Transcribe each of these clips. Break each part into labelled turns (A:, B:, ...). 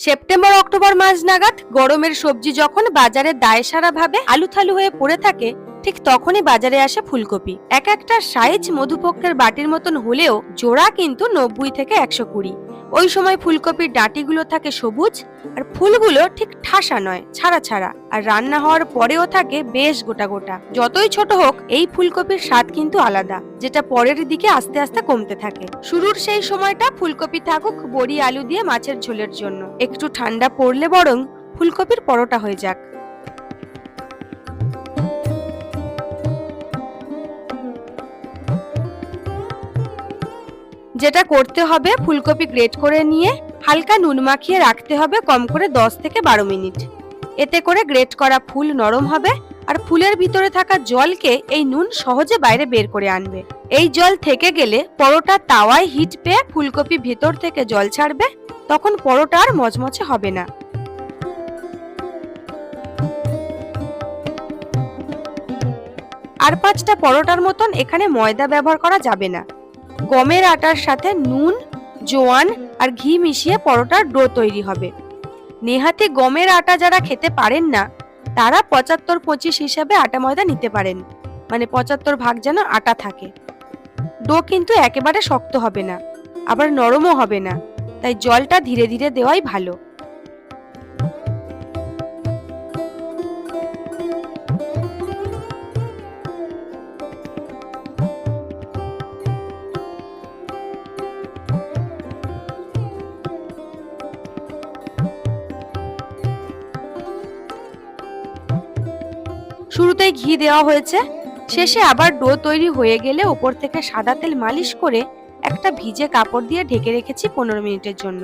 A: September, October মাস নাগাদ গরমের সবজি যখন বাজারে দায়সারা ভাবে আলু থালু হয়ে পড়ে থাকে, ঠিক তখনই বাজারে আসে ফুলকপি। এক একটা সাইজ মধুপক্ষের বাটির মতন হলেও জোড়া কিন্তু নব্বই থেকে একশো কুড়ি। ওই সময় ফুলকপির ডাঁটিগুলো থাকে সবুজ আর ফুলগুলো ঠিক ঠাসা নয়, ছাড়া ছাড়া। আর রান্না হওয়ার পরেও থাকে বেশ গোটা গোটা। যতই ছোট হোক, এই ফুলকপির স্বাদ কিন্তু আলাদা, যেটা পরের দিকে আস্তে আস্তে কমতে থাকে। শুরুর সেই সময়টা ফুলকপি থাকুক বড়ি আলু দিয়ে মাছের ঝোলের জন্য। একটু ঠান্ডা পড়লে বরং ফুলকপির পরোটা হয়ে যাক। যেটা করতে হবে, ফুলকপি গ্রেট করে নিয়ে হালকা নুন মাখিয়ে রাখতে হবে কম করে দশ থেকে বারো মিনিট। এতে করে গ্রেট করা ফুল নরম হবে আর ফুলের ভিতরে থাকা জলকে এই নুন সহজে বাইরে বের করে আনবে। এই জল থেকে গেলে পরোটা তাওয়ায় হিট পেয়ে ফুলকপি ভেতর থেকে জল ছাড়বে, তখন পরোটা আর মচমচে হবে না। আর পাঁচটা পরোটার মতন এখানে ময়দা ব্যবহার করা যাবে না। গমের আটার সাথে নুন, জোয়ান আর ঘি মিশিয়ে পরোটার ডো তৈরি হবে। নেহাতে গমের আটা যারা খেতে পারেন না, তারা পঁচাত্তর পঁচিশ হিসাবে আটা ময়দা নিতে পারেন। মানে পঁচাত্তর ভাগ যেন আটা থাকে। ডো কিন্তু একেবারে শক্ত হবে না, আবার নরমও হবে না। তাই জলটা ধীরে ধীরে দেওয়াই ভালো। শুরুতেই ঘি দেওয়া হয়েছে। শেষে আবার ডো তৈরি হয়ে গেলে ওপর থেকে সাদা তেল মালিশ করে একটা ভিজে কাপড় দিয়ে ঢেকে রেখেছি পনেরো মিনিটের জন্য।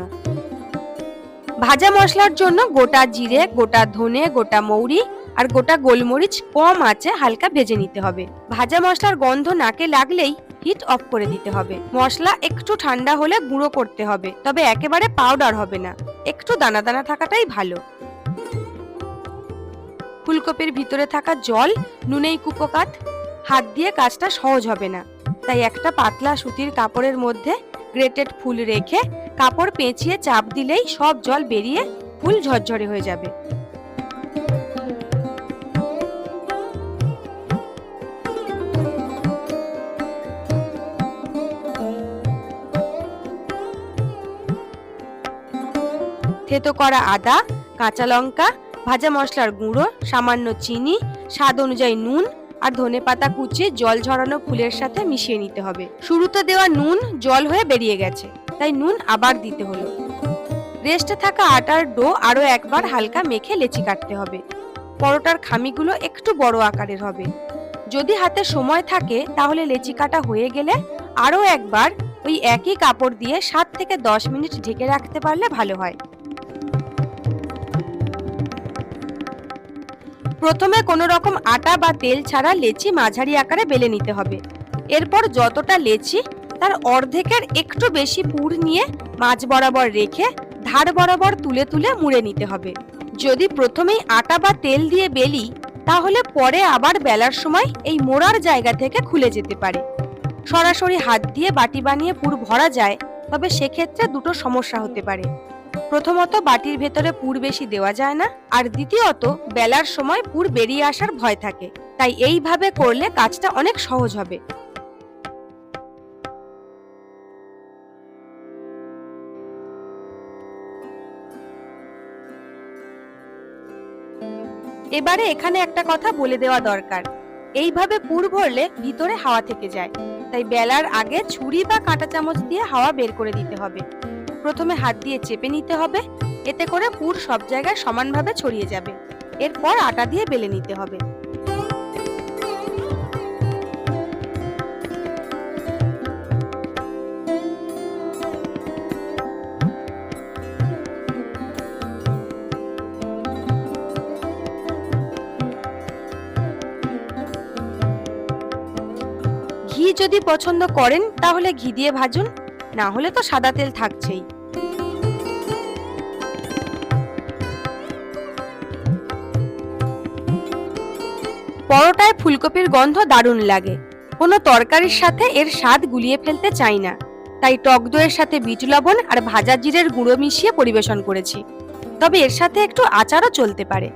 A: ভাজা মশলার জন্য গোটা জিরে, গোটা ধনে, গোটা মৌরি আর গোটা গোলমরিচ কম আছে, হালকা ভেজে নিতে হবে। ভাজা মশলার গন্ধ নাকে লাগলেই হিট অফ করে দিতে হবে। মশলা একটু ঠান্ডা হলে গুঁড়ো করতে হবে, তবে একেবারে পাউডার হবে না। একটু দানা দানা থাকাটাই ভালো। ফুলকপির ভিতরে থাকা জল, নুনেই কুপোকাত। হাত দিয়ে কাজটা সহজ হবে না। তাই একটা পাতলা সুতির কাপড়ের মধ্যে গ্রেটেড ফুল রেখে কাপড় পেঁচিয়ে চাপ দিলেই সব জল বেরিয়ে ফুল ঝরঝরে হয়ে যাবে। থেতো করা আদা, কাঁচা লঙ্কা ভাজা মশলার গুঁড়ো, সামান্য চিনি, স্বাদ অনুযায়ী নুন আর ধনে পাতা কুচিয়ে জল ঝরানো ফুলের সাথে মিশিয়ে নিতে হবে। শুরুতে দেওয়া নুন জল হয়ে বেরিয়ে গেছে, তাই নুন আবার দিতে হলো। রেস্টে থাকা আটার ডো আরও একবার হালকা মেখে লেচি কাটতে হবে। পরোটার খামিগুলো একটু বড় আকারের হবে। যদি হাতে সময় থাকে, তাহলে লেচি কাটা হয়ে গেলে আরও একবার ওই একই কাপড় দিয়ে সাত থেকে দশ মিনিট ঢেকে রাখতে পারলে ভালো হয়। প্রথমে কোনো রকম আটা বা তেল ছাড়া লেচি মাঝারি আকারে বেলে নিতে হবে। এরপর যতটা লেচি, তার অর্ধেকের একটু বেশি পুর নিয়ে মাঝ বরাবর রেখে ধার বরাবর তুলে তুলে মুড়ে নিতে হবে। যদি প্রথমেই আটা বা তেল দিয়ে বেলি, তাহলে পরে আবার বেলার সময় এই মোড়ার জায়গা থেকে খুলে যেতে পারে। সরাসরি হাত দিয়ে বাটি বানিয়ে পুর ভরা যায়, তবে সেক্ষেত্রে দুটো সমস্যা হতে পারে। প্রথমত বাটির ভেতরে পুর বেশি দেওয়া যায় না, আর দ্বিতীয়ত বেলার সময় পুর বেরিয়ে আসার ভয় থাকে, তাই এইভাবে করলে কাজটা অনেক সহজ হবে। এবারে এখানে একটা কথা বলে দেওয়া দরকার, এইভাবে পুর ভরলে ভিতরে হাওয়া থেকে যায়, তাই বেলার আগে ছুরি বা কাঁটা চামচ দিয়ে হাওয়া বের করে দিতে হবে। প্রথমে হাত দিয়ে চেপে নিতে হবে, এতে করে পুর সব জায়গায় সমানভাবে ছড়িয়ে যাবে। এরপর আটা দিয়ে বেলে নিতে হবে। ঘি যদি পছন্দ করেন, তাহলে ঘি দিয়ে ভাজুন, না হলে তো সাদা তেল থাকছেই। পরোটায় ফুলকপির গন্ধ দারুণ লাগে। কোনো তরকারির সাথে এর স্বাদ গুলিয়ে ফেলতে চাই না। তাই টক দইয়ের সাথে বিট লবণ আর ভাজা জিরের গুঁড়ো মিশিয়ে পরিবেশন করেছি। তবে এর সাথে একটু আচারও চলতে পারে।